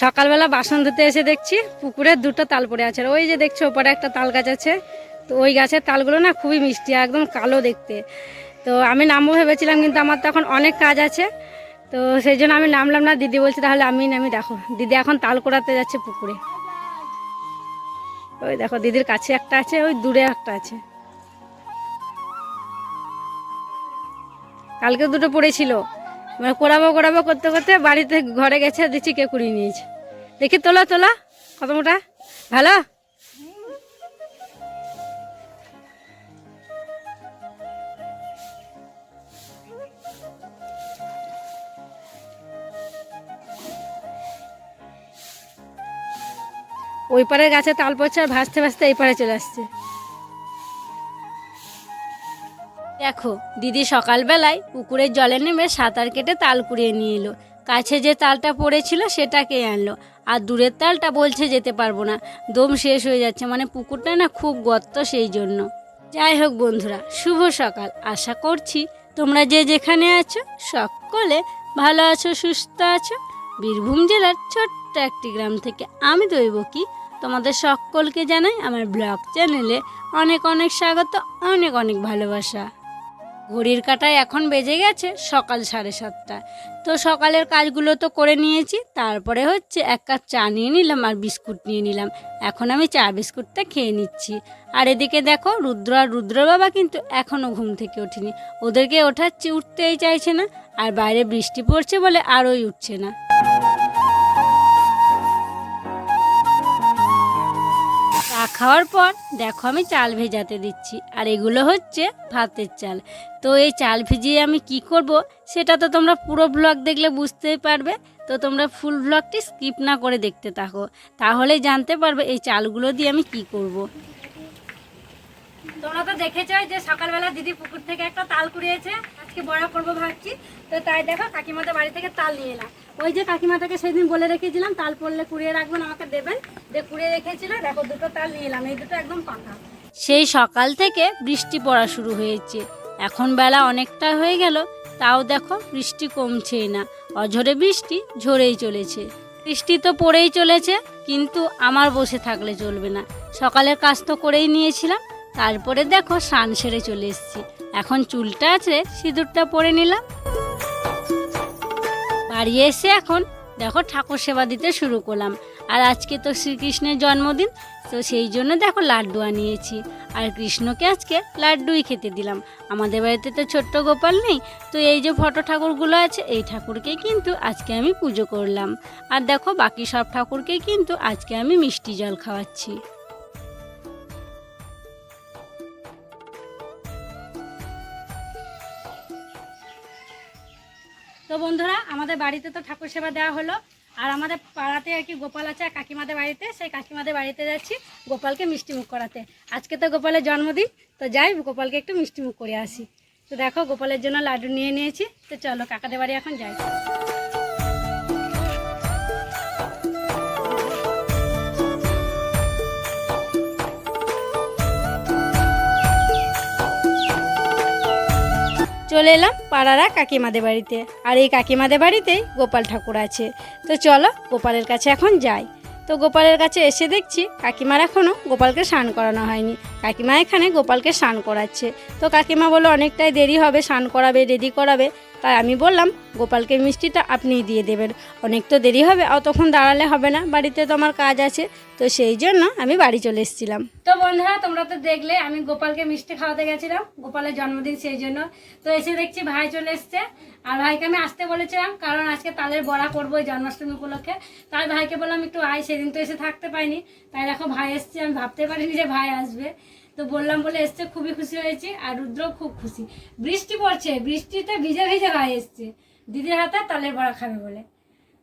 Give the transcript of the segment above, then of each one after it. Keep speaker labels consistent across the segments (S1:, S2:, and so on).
S1: সকালবেলা বাসন ধুতে এসে দেখছি পুকুরে দুটো তাল পড়ে আছে। ওই যে দেখছ, ওপরে একটা তাল গাছ আছে। তো ওই গাছের তালগুলো না খুবই মিষ্টি, একদম কালো দেখতে। তো আমি নামবো ভেবেছিলাম, কিন্তু আমার তো এখন অনেক কাজ আছে। তো সেই জন্য আমি নামলাম না। দিদি বলছে, তাহলে আমি নামি, দেখো। দিদি এখন তাল কোড়াতে যাচ্ছে পুকুরে। ওই দেখো, দিদির কাছে একটা আছে, ওই দূরে একটা আছে। কালকে দুটো পড়েছিল। মানে কোড়াবো কোড়াবো করতে করতে বাড়িতে ঘরে গেছে, দেখছি কে কুড়িয়ে নিয়েছে। দেখি তোলা তোলা কত মোটা ভালো? ওই পারে গাছে তাল আর ভাসতে ভাসতে এই পারে চলে আসছে। দেখো, দিদি সকালবেলায় পুকুরের জলে নেমে সাঁতার কেটে তাল কুড়িয়ে নিয়ে এলো। কাছে যে তালটা পড়েছিল সেটাকে আনলো? আর দূরের তালটা বলছে যেতে পারব না। দম শেষ হয়ে যাচ্ছে মানে পুকুরটা না খুব গর্ত সেই জন্য। যাই হোক বন্ধুরা, শুভ সকাল। আশা করছি তোমরা যে যেখানে আছো সকলে ভালো আছো, সুস্থ আছো। বীরভূম জেলার ছোট্ট একটি গ্রাম থেকে আমি দৈব কি তোমাদের সকলকে জানাই আমার ব্লগ চ্যানেলে অনেক অনেক স্বাগত, অনেক অনেক ভালোবাসা। ঘড়ির কাঁটায় এখন বেজে গেছে সকাল সাড়ে সাতটা। তো সকালের কাজগুলো তো করে নিয়েছি, তারপরে হচ্ছে এক কাপ চা নিয়ে নিলাম আর বিস্কুট নিয়ে নিলাম। এখন আমি চা বিস্কুটটা খেয়ে নিচ্ছি। আর এদিকে দেখো রুদ্র আর রুদ্র বাবা কিন্তু এখনও ঘুম থেকে ওঠেনি। ওদেরকে ওঠাচ্ছি, উঠতেই চাইছে না। আর বাইরে বৃষ্টি পড়ছে বলে আরোই উঠছে না। খাওয়ার পর দেখো আমি চাল ভেজাতে দিচ্ছি। আর এগুলো হচ্ছে ভাতের চাল। তো এই চাল ভিজিয়ে আমি কি করব সেটা তো তোমরা পুরো ব্লগ দেখলে বুঝতেই পারবে। তো তোমরা ফুল ব্লগটি স্কিপ না করে দেখতে থাকো। তাহলেই জানতে পারবে এই চালগুলো দিয়ে আমি কি করব। তোমরা তো দেখেছ যে সকালবেলা দিদি পুকুর থেকে একটা তাল কুড়িয়েছে। আজকে বড় করব ভাবছি। তো তাই দেখো কাকিমাদের বাড়ি থেকে তাল নিয়ে এলাম। ওই যে কাকিমাটাকে সেদিন বলে রেখেছিলাম, তাল পড়লে কুড়িয়ে রাখবেন, আমাকে দেবেন। যে কুড়িয়ে রেখেছিল, দেখো দুটো তাল নিয়ে এলাম, এই দুটো একদম পাকা। সেই সকাল থেকে বৃষ্টি পড়া শুরু হয়েছে। এখন বেলা অনেকটা হয়ে গেল, তাও দেখো বৃষ্টি কমছেই না। অঝরে বৃষ্টি ঝরেই চলেছে। বৃষ্টি তো পড়েই চলেছে, কিন্তু আমার বসে থাকলে চলবে না। সকালের কাজ তো করেই নিয়েছিলাম, তারপরে দেখো স্নান সেরে চলে এসেছি। এখন চুলটা আছে সিঁদুরটা পরে নিলাম বাড়ি এসে এখন দেখো ঠাকুর সেবা দিতে শুরু করলাম। আর আজকে তো শ্রীকৃষ্ণের জন্মদিন, তো সেই জন্য দেখো লাড্ডু আনিয়েছি। আর কৃষ্ণকে আজকে লাড্ডুই খেতে দিলাম। আমাদের বাড়িতে তো ছোট্ট গোপাল নেই, তো এই যে ফটো ঠাকুরগুলো আছে, এই ঠাকুরকেই কিন্তু আজকে আমি পুজো করলাম। আর দেখো বাকি সব ঠাকুরকেই কিন্তু আজকে আমি মিষ্টি জল খাওয়াচ্ছি। তো বন্ধুরা, আমাদের বাড়িতে তো ঠাকুর সেবা দেওয়া হলো। আর আমাদের পাড়াতে আর কি গোপাল আছে কাকিমাদের বাড়িতে, সেই কাকিমাদের বাড়িতে যাচ্ছি গোপালকে মিষ্টিমুখ করাতে। আজকে তো গোপালের জন্মদিন, তো যাই গোপালকে একটু মিষ্টিমুখ করে আসি। তো দেখো, গোপালের জন্য লাড্ডু নিয়ে নিয়েছি, তো চলো, কাকাদের বাড়ি এখন যাই। চলে এলাম পাড়ারা কাকিমাদের বাড়িতে। আর এই কাকিমাদের বাড়িতেই গোপাল ঠাকুর আছে। তো চলো গোপালের কাছে এখন যাই। তো গোপালের কাছে এসে দেখছি কাকিমার এখনও গোপালকে স্নান করানো হয়নি। কাকিমা এখানে গোপালকে স্নান করাচ্ছে। তো কাকিমা বলো অনেকটাই দেরি হবে, স্নান করাবে, রেডি করাবে। তাই আমি বললাম, গোপালকে মিষ্টিটা আপনিই দিয়ে দেবেন। অনেক তো দেরি হবে অতক্ষণ দাঁড়ালে হবে না। বাড়িতে তো আমার কাজ আছে, তো সেই জন্য আমি বাড়ি চলে এসেছিলাম। তো বন্ধুরা, তোমরা তো দেখলে, আমি গোপালকে মিষ্টি খাওয়াতে গেছিলাম, গোপালের জন্মদিন সেই জন্য। তো এসে দেখছি ভাই চলে এসছে। আর ভাইকে আমি আসতে বলেছিলাম, কারণ আজকে তালের বড়া করব জন্মাষ্টমী উপলক্ষে। তাই ভাইকে বললাম, একটু আয়, সেদিন তো এসে থাকতে পাইনি তাই দেখো, ভাই এসছে, আমি ভাবতে পারিনি যে ভাই আসবে। তো বললাম বলে এসছে, খুবই খুশি হয়েছে আর রুদ্র খুব খুশি। বৃষ্টি পড়ছে, বৃষ্টিতে ভিজে ভিজে ভাই এসছে। দিদির হাতে তালের বড়া খাবে বলে।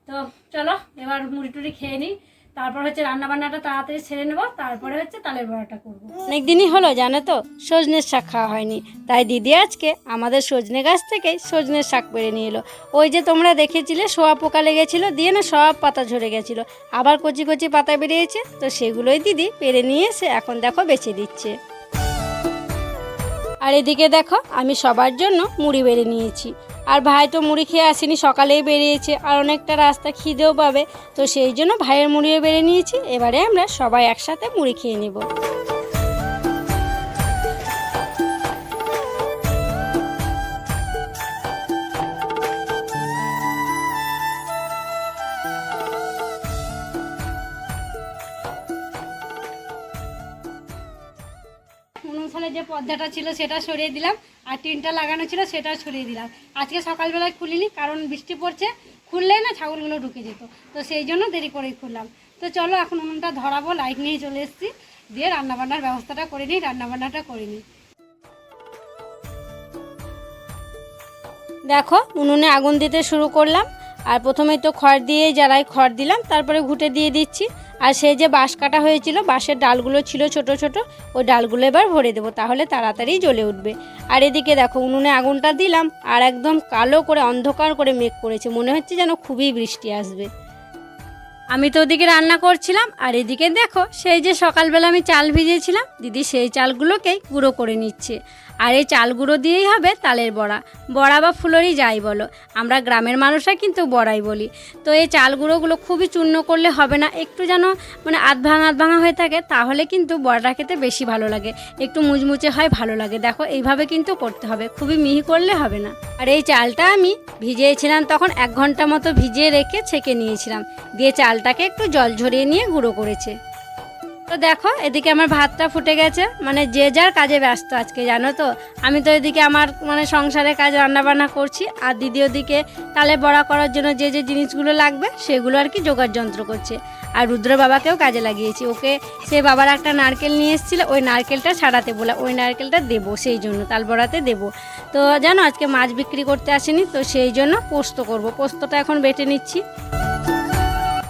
S1: তো চলো, এবার মুড়ি টুড়ি খেয়ে নিই। তারপর হচ্ছে রান্না বান্নাটা তাড়াতাড়ি ছেড়ে নেব, তারপরে হচ্ছে তালের বড়াটা করব। অনেক দিনই হলো, জানো তো? সজনের শাক খাওয়া হয়নি। তাই দিদি আজকে আমাদের সজনে গাছ থেকে সজনের শাক পেরে নিয়ে এলো। ওই যে তোমরা দেখেছিলে, সোয়া পোকা লেগেছিলো, দিয়ে না সব পাতা ঝরে গেছিল। আবার কচি কচি পাতা বেরিয়েছে, তো সেগুলোই দিদি পেরে নিয়ে এসে এখন দেখো বেছে দিচ্ছে। আর এদিকে দেখো, আমি সবার জন্য মুড়ি বেড়ে নিয়েছি। আর ভাই তো মুড়ি খেয়ে আসেনি, সকালেই বেরিয়েছে। আর অনেকটা রাস্তা খিদেও পাবে, তো সেই জন্য ভাইয়ের মুড়িও বেড়ে নিয়েছি। এবারে আমরা সবাই একসাথে মুড়ি খেয়ে নেব। যে পর্দাটা ছিল, সেটা সরিয়ে দিলাম। আর টিনটা লাগানো ছিল সেটা সরিয়ে দিলাম। আজকে সকালবেলায় খুলিনি, কারণ বৃষ্টি পড়ছে। খুললেই না ছাগলগুলো ঢুকে যেত। তো সেই জন্য দেরি করেই খুললাম। তো চলো এখন উনুনটা ধরাবো, লাইট নিয়ে চলে এসেছি। দিয়ে রান্নাবান্নার ব্যবস্থাটা করে নিই, রান্নাবান্নাটা করে নিই। দেখো, উনুনে আগুন দিতে শুরু করলাম। আর প্রথমেই তো খড় দিয়েই জ্বালাই, খড় দিলাম। তারপরে ঘুটে দিয়ে দিচ্ছি। আর সেই যে বাঁশ কাটা হয়েছিল, বাঁশের ডালগুলো ছিল ছোট ছোট, ওই ডালগুলো এবার ভরে দেবো, তাহলে তাড়াতাড়ি জ্বলে উঠবে। আর এদিকে দেখো, উনুনে আগুনটা দিলাম, আর একদম কালো করে, অন্ধকার করে মেঘ করেছে, মনে হচ্ছে যেন খুবই বৃষ্টি আসবে। আমি তো ওদিকে রান্না করছিলাম, আর এদিকে দেখো, সেই যে সকালবেলা আমি চাল ভিজিয়েছিলাম, দিদি সেই চালগুলোকেই গুঁড়ো করে নিচ্ছে। আর এই চাল গুঁড়ো দিয়েই হবে তালের বড়া। বড়া বা ফুলরি যাই বলো, আমরা গ্রামের মানুষরা কিন্তু বড়াই বলি। তো এই চাল গুঁড়োগুলো খুবই চূর্ণ করলে হবে না, একটু যেন মানে আধ ভাঙা আধ ভাঙা হয়ে থাকে, তাহলে কিন্তু বড়াটা খেতে বেশি ভালো লাগে। একটু মুচমুচে হয়, ভালো লাগে। দেখো, এইভাবে কিন্তু করতে হবে, খুবই মিহি করলে হবে না। আর এই চালটা আমি ভিজিয়েছিলাম তখন, এক ঘণ্টা মতো ভিজিয়ে রেখে ছেঁকে নিয়েছিলাম। দিয়ে চালটাকে একটু জল ঝরিয়ে নিয়ে গুঁড়ো করেছে। তো দেখো, এদিকে আমার ভাতটা ফুটে গেছে। মানে যে যার কাজে ব্যস্ত আজকে, জানো তো? আমি তো এদিকে আমার মানে সংসারের কাজ রান্নাবান্না করছি। আর দিদি ওদিকে তালে বড়া করার জন্য যে যে জিনিসগুলো লাগবে, সেগুলো আর কি জোগাড় যন্ত্র করছে। আর রুদ্র বাবাকেও কাজে লাগিয়েছি। ওকে, সে বাবার একটা নারকেল নিয়ে এসেছিল, ওই নারকেলটা ছাড়াতে বলে ওই নারকেলটা দেবো, সেই জন্য তাল বড়াতে দেবো। তো জানো, আজকে মাছ বিক্রি করতে আসেনি, তো সেই জন্য পোস্ত করব। পোস্তটা এখন বেটে নিচ্ছি।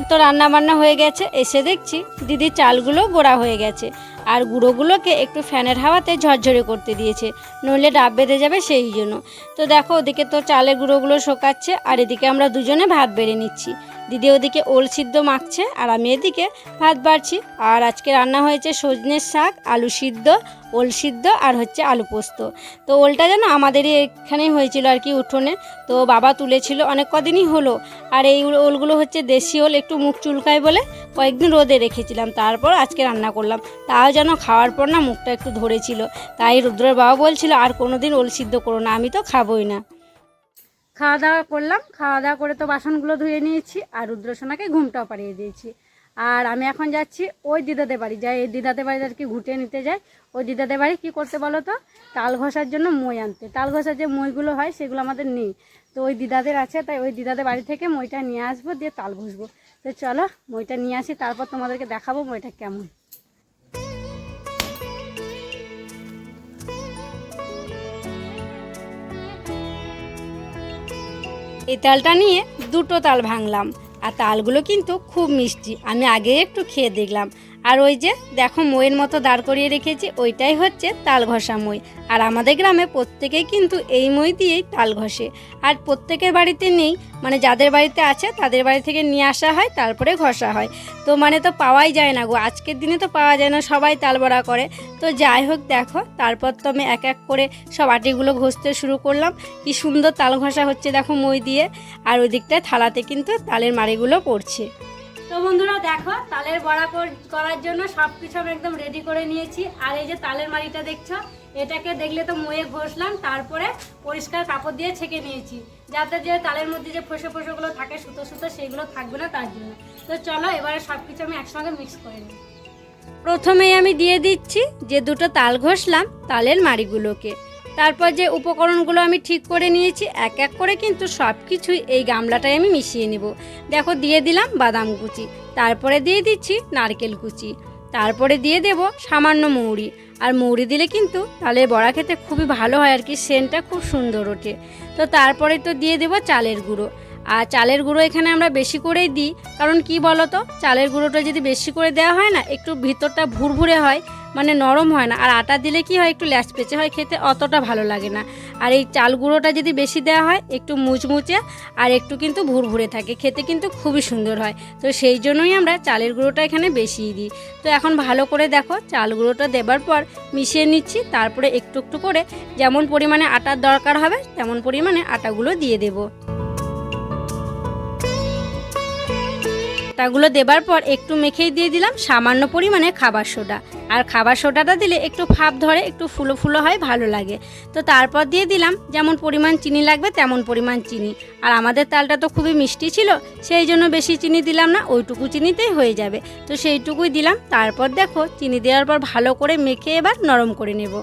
S1: তো রান্না বান্না হয়ে গেছে। এসে দেখছি দিদি চালগুলো গোড়া হয়ে গেছে আর গুঁড়োগুলোকে একটু ফ্যানের হাওয়াতে ঝরঝরে করতে দিয়েছে, নইলে ডাব বেঁধে যাবে সেই জন্য। তো দেখো, ওদিকে তো চালের গুঁড়োগুলো শোকাচ্ছে আর এদিকে আমরা দুজনে ভাত বেড়ে নিচ্ছি। দিদি ওদিকে ওল সিদ্ধ মাখছে আর আমি এদিকে ভাত বাড়ছি। আর আজকে রান্না হয়েছে সজনের শাক, আলু সিদ্ধ, ওল সিদ্ধ আর হচ্ছে আলু পোস্ত। তো ওলটা যেন আমাদেরই এখানেই হয়েছিল আর কি উঠোনে। তো বাবা তুলেছিল, অনেক কদিনই হলো। আর এই ওলগুলো হচ্ছে দেশি ওল, একটু মুখ চুলকায় বলে কয়েকদিন রোদে রেখেছিলাম। তারপর আজকে রান্না করলাম। তাও যেন খাওয়ার পর না মুখটা একটু ধরেছিল। তাই রুদ্রের বাবা বলছিল, আর কোনো দিন ওল সিদ্ধ করো না, আমি তো খাবোই না। খাওয়া দাওয়া করলাম। খাওয়া দাওয়া করে তো বাসনগুলো ধুয়ে নিয়েছি আর রুদ্রসোনাকে ঘুমটাও পাড়িয়ে দিয়েছি। আর আমি এখন যাচ্ছি ওই দিদাদের বাড়ি। যাই, এই দিদাদের বাড়ি আর কি ঘুটে নিতে যাই। ওই দিদাদের বাড়ি কী করতে বলো তো? তাল ঘষার জন্য মই আনতে। তাল ঘষার যে মইগুলো হয় সেগুলো আমাদের নেই। তো ওই দিদাদের আছে, তাই ওই দিদাদের বাড়ি থেকে মইটা নিয়ে আসব, দিয়ে তাল ঘষবো। তো চলো মইটা নিয়ে আসি, তারপর তোমাদেরকে দেখাবো মইটা কেমন। এই তালটা নিয়ে দুটো তাল ভাঙলাম। আর তালগুলো কিন্তু খুব মিষ্টি। আমি আগে একটু খেয়ে দেখলাম। আর ওই যে দেখো মইয়ের মতো দাঁড় করিয়ে রেখেছি, ওইটাই হচ্ছে তাল ঘষা মই। আর আমাদের গ্রামে প্রত্যেকেই কিন্তু এই মই দিয়েই তাল ঘষে। আর প্রত্যেকের বাড়িতে নেই মানে যাদের বাড়িতে আছে তাদের বাড়ি থেকে নিয়ে আসা হয়, তারপরে ঘষা হয়। তো মানে তো পাওয়াই যায় না গো, আজকের দিনে তো পাওয়া যায় না, সবাই তাল বড়া করে। তো যাই হোক দেখো, তারপর তো আমি এক এক করে সব আটিগুলো ঘষতে শুরু করলাম। কি সুন্দর তাল ঘষা হচ্ছে দেখো মই দিয়ে। আর ওই দিকটায় থালাতে কিন্তু তালের মাড়িগুলো পড়ছে। তো বন্ধুরা দেখো, তালের বড়া কর- করার জন্য সব কিছু আমি একদম রেডি করে নিয়েছি। আর এই যে তালের মাড়িটা দেখছ, এটাকে দেখলে তো ময়ে ঘষলাম, তারপরে পরিষ্কার কাপড় দিয়ে ছেঁকে নিয়েছি। যাতে যে তালের মধ্যে যে ফোসে ফোসেগুলো থাকে, সুতো সুতো, সেগুলো থাকবে না তার জন্য। তো চলো, এবারে সব কিছু আমি একসঙ্গে মিক্স করে নিই। প্রথমেই আমি দিয়ে দিচ্ছি যে দুটো তাল ঘষলাম তালের মাড়িগুলোকে। তারপর যে উপকরণগুলো আমি ঠিক করে নিয়েছি, এক এক করে কিন্তু সব কিছুই এই গামলাটায় আমি মিশিয়ে নেব। দেখো, দিয়ে দিলাম বাদাম কুচি, তারপরে দিয়ে দিচ্ছি নারকেল কুচি, তারপরে দিয়ে দেব সামান্য মৌরি, আর মৌরি দিলে কিন্তু তালের বড়া খেতে খুবই ভালো হয় আর কি, সেন্টটা খুব সুন্দর ওঠে। তো তারপরে তো দিয়ে দেব চালের গুঁড়ো, আর চালের গুঁড়ো এখানে আমরা বেশি করেই দিই, কারণ কি বলো তো চালের গুঁড়োটা যদি বেশি করে দেওয়া হয় না, একটু ভিতরটা ভুরভুরে হয় মানে নরম হয় না। আর আটা দিলে কি হয়? একটু ল্যাচ পেঁচে হয়, খেতে অতটা ভালো লাগে না। আর এই চাল গুঁড়োটা যদি বেশি দেওয়া হয়, একটু মুচমুচে আর একটু কিন্তু ভুরভুরে থাকে। খেতে কিন্তু খুবই সুন্দর হয়। তো সেই জন্যই আমরা চালের গুঁড়োটা এখানে বেশিই দিই। তো এখন ভালো করে দেখো, চাল গুঁড়োটা দেবার পর মিশিয়ে নিচ্ছি। তারপরে একটু একটু করে যেমন পরিমাণে আটার দরকার হবে, তেমন পরিমাণে আটাগুলো দিয়ে দেবো। আটাগুলো দেবার পর একটু মেখেই দিয়ে দিলাম সামান্য পরিমাণে খাবার সোডা। আর খাবার সোডাটা দিলে একটু ফাপ ধরে, একটু ফুলো ফুলো হয়, ভালো লাগে। তো তারপর দিয়ে দিলাম যেমন পরিমাণ চিনি লাগবে তেমন পরিমাণ চিনি। আর আমাদের তালটা তো খুবই মিষ্টি ছিল, সেই জন্য বেশি চিনি দিলাম না, ওইটুকু চিনিতেই হয়ে যাবে। তো সেইটুকুই দিলাম, তারপর দেখো চিনি দেওয়ার পর ভালো করে মেখে এবার নরম করে নেব।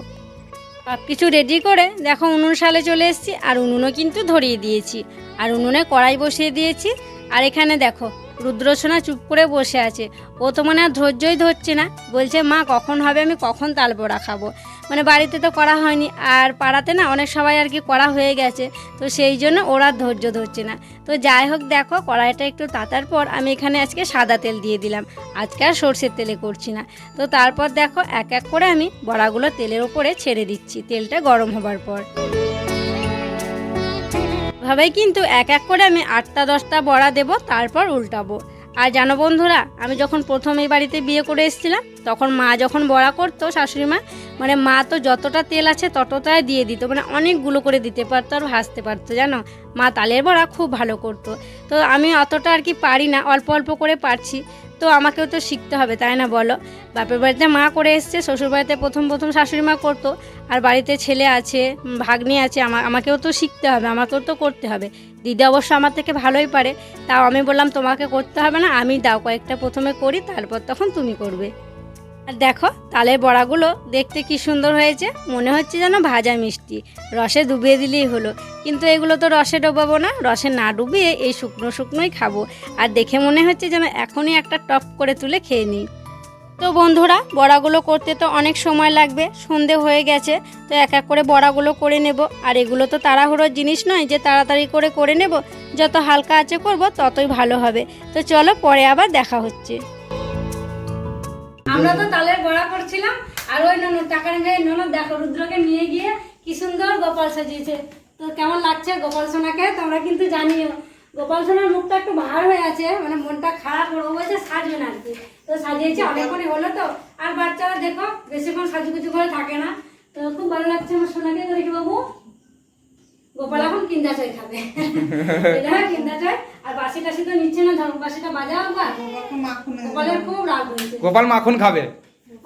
S1: সব কিছু রেডি করে দেখো উনুন সালে চলে এসেছি, আর উনুনও কিন্তু ধরিয়ে দিয়েছি। আর উনুনে কড়াই বসিয়ে দিয়েছি। আর এখানে দেখো রুদ্রসোনা চুপ করে বসে আছে। ও তো মানে আর ধৈর্যই ধরছে না। বলছে, মা, কখন হবে? আমি কখন তাল বড়া খাব? মানে বাড়িতে তো করা হয়নি। আর পাড়াতে না অনেক সবাই আর কি করা হয়ে গেছে। তো সেই জন্য ওরা ধৈর্য ধরছে না। তো যাই হোক, দেখো, কড়াইটা একটু তাতার পর আমি এখানে আজকে সাদা তেল দিয়ে দিলাম। আজকে আর সর্ষের তেলে করছি না। তো তারপর দেখো, এক এক করে আমি বড়াগুলো তেলের উপরে ছেড়ে দিচ্ছি। তেলটা গরম হবার পর। ভাবেই কিন্তু এক এক করে আমি আটটা, দশটা বড়া দেব, তারপর উল্টাবো। আর জানো বন্ধুরা, আমি যখন প্রথম এই বাড়িতে বিয়ে করে এসেছিলাম, তখন মা যখন বড়া করতো, শাশুড়ি মা মানে মা তো যতটা তেল আছে ততটাই দিয়ে দিত মানে অনেকগুলো করে দিতে পারতো আর ভাজতে পারতো, জানো? মা তালের বড়া খুব ভালো করতো। তো আমি অতটা আর কি পারি না, অল্প অল্প করে পারছি। তো আমাকেও তো শিখতে হবে, তাই না বলো? বাপের বাড়িতে মা করে এসছে, শ্বশুর বাড়িতে প্রথম প্রথম শাশুড়ি মা করতো, আর বাড়িতে ছেলে আছে ভাগ্নি আছে, আমা- আমাকেও তো শিখতে হবে, আমাকেও তো করতে হবে। দিদি অবশ্য আমার থেকে ভালোই পারে, তাও আমি বললাম তোমাকে করতে হবে না, আমি দাও, কয়েকটা প্রথমে করি, তারপর তখন তুমি করবে। আর দেখো, তালের বড়াগুলো দেখতে কি সুন্দর হয়েছে। মনে হচ্ছে যেন ভাজা মিষ্টি। রসে ডুবিয়ে দিলেই হলো। কিন্তু এগুলো তো রসে ডোবাবো না। রসে না ডুবিয়ে এই শুকনো শুকনোই খাব। আর দেখে মনে হচ্ছে যেন এখনই একটা টপ করে তুলে খেয়ে নিই। তো বন্ধুরা, বড়াগুলো করতে তো অনেক সময় লাগবে। সন্ধে হয়ে গেছে, তো এক এক করে বড়াগুলো করে নেব। আর এগুলো তো তাড়াহুড়োর জিনিস নয় যে তাড়াতাড়ি করে করে নেব। যত হালকা আছে করব, ততই ভালো হবে। তো চলো পরে আবার দেখা হচ্ছে। আমরা তো তালের বড়া করছিলাম, আর ওই ননদ টাকা নিয়ে ননদ, দেখো, রুদ্রকে নিয়ে গিয়ে কি সুন্দর গোপাল সাজিয়েছে। তো কেমন লাগছে গোপাল সোনাকে, তোমরা কিন্তু জানিও। গোপাল সোনার মুখটা একটু ভার হয়ে আছে মানে মনটা খারাপ ওর বলছে সাজবে না আর কি তো সাজিয়েছে, অনেকক্ষণই হলো তো। আর বাচ্চারা দেখো, বেশিক্ষণ সাজুগুজু করে থাকে না। তো খুব ভালো লাগছে আমার সোনাকে দেখি, বাবু। গোপাল এখন কিন্দা চাই খাবে এটা কিন্দা চাই আর বাসি টাসি তো নিচ্ছে না ধরো বাসিটা বাজাও বা গোপালের খুব রাগ হয়েছে।
S2: গোপাল মাখন খাবে।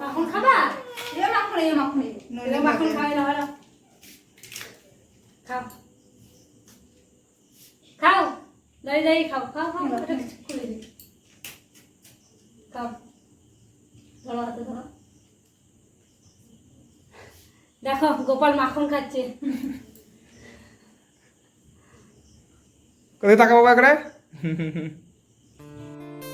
S1: মাখন খাবা? এ মাখন এ মাখন এ মাখন। খাই না খাও। খাও। দাঁড়িয়ে দাঁড়িয়ে খাও। খাও খাও এটা খুলে খাও। ধরো হাতে ধরো। দেখো গোপাল মাখন খাচ্ছে।
S2: কোথায় তাকাবো করে?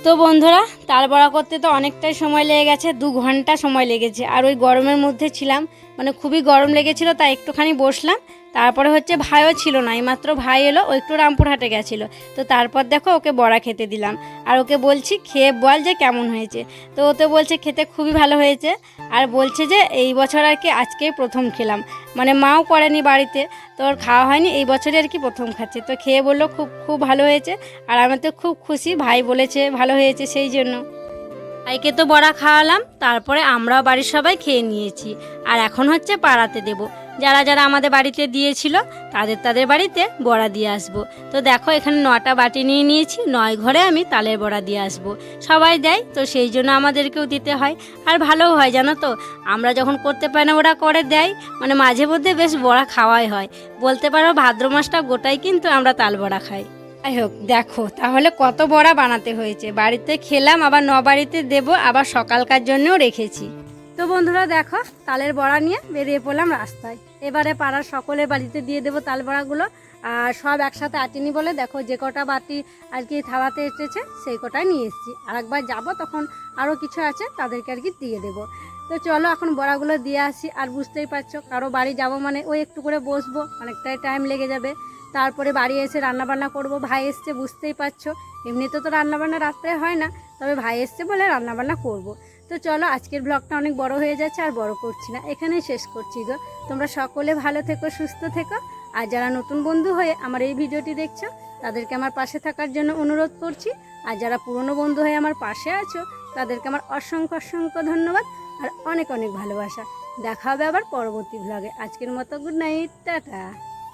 S1: তো বন্ধুরা তার বড়া করতে তো অনেকটাই সময় লেগে গেছে, দু ঘণ্টা সময় লেগেছে। আর ওই গরমের মধ্যে ছিলাম মানে খুবই গরম লেগেছিল, তাই একটুখানি বসলাম। তারপরে হচ্ছে ভাইও ছিল না, এইমাত্র ভাই এলো, ও একটু রামপুরহাটে গেছিল। তো তারপর দেখো ওকে বড়া খেতে দিলাম। আর ওকে বলছি, খেয়ে বল যে কেমন হয়েছে? তো ও তো বলছে, খেতে খুবই ভালো হয়েছে। আর বলছে যে, এই বছর আর কি আজকেই প্রথম খেলাম। মানে মাও করেনি বাড়িতে, তো ওর খাওয়া হয়নি, এই বছরই আর কি প্রথম খাচ্ছে। তো খেয়ে বলল, খুব খুব ভালো হয়েছে। আর আমি তো খুব খুশি, ভাই বলেছে ভালো হয়েছে সেই জন্য। ভাইকে তো বড়া খাওয়ালাম, তারপরে আমরাও বাড়ির সবাই খেয়ে নিয়েছি। আর এখন হচ্ছে পাড়াতে দেব। যারা যারা আমাদের বাড়িতে দিয়েছিল, তাদের তাদের বাড়িতে বড়া দিয়ে আসব। তো দেখো, এখানে নটা বাটি নিয়ে নিয়েছি, নয় ঘরে আমি তালের বড়া দিয়ে আসব। সবাই দেয়, তো সেই জন্য আমাদেরকেও দিতে হয়। আর ভালোও হয়, জানো তো? আমরা যখন করতে পারি না, ওরা করে দেয়। মানে মাঝে মধ্যে বেশ বড়া খাওয়াই হয়। বলতে পারো, ভাদ্র মাসটা গোটাই কিন্তু আমরা তাল বড়া খাই। যাই হোক, দেখো, তাহলে কত বড়া বানাতে হয়েছে? বাড়িতে খেলাম, আবার ন বাড়িতে দেবো, আবার সকালকার জন্যও রেখেছি। তো বন্ধুরা দেখো, তালের বড়া নিয়ে বেরিয়ে পড়লাম রাস্তায়। এবারে পাড়ার সকলের বাড়িতে দিয়ে দেবো তাল বড়াগুলো। আর সব একসাথে আটিনি বলে দেখো, যে কটা বাটি আর কি থালাতে এসেছে, সেই কটাই নিয়ে এসেছি। আর একবার যাব, তখন আরও কিছু আছে, তাদেরকে আর কি দিয়ে দেবো। তো চলো, এখন বড়াগুলো দিয়ে আসি। আর বুঝতেই পারছ, কারও বাড়ি যাব মানে ওই একটু করে বসবো, অনেকটাই টাইম লেগে যাবে। তারপরে বাড়ি এসে রান্নাবান্না করব। ভাই এসছে, বুঝতেই পারছ। এমনিতে তো রান্নাবান্না রাত্রে হয় না, তবে ভাই এসছে বলে রান্নাবান্না করব। তো চলো, আজকের ব্লগটা অনেক বড় হয়ে যাচ্ছে, আর বড় করছি না। এখানেই শেষ করছি গো। তোমরা সকলে ভালো থেকো, সুস্থ থেকো। আর যারা নতুন বন্ধু হয়ে আমার এই ভিডিওটি দেখছ, তাদেরকে আমার পাশে থাকার জন্য অনুরোধ করছি। আর যারা পুরনো বন্ধু হয়ে আমার পাশে আছো, তাদেরকে আমার অসংখ্য অসংখ্য ধন্যবাদ আর অনেক অনেক ভালোবাসা। দেখা হবে আবার পরবর্তী ব্লগে আজকের মতো গুড নাইট টাটা।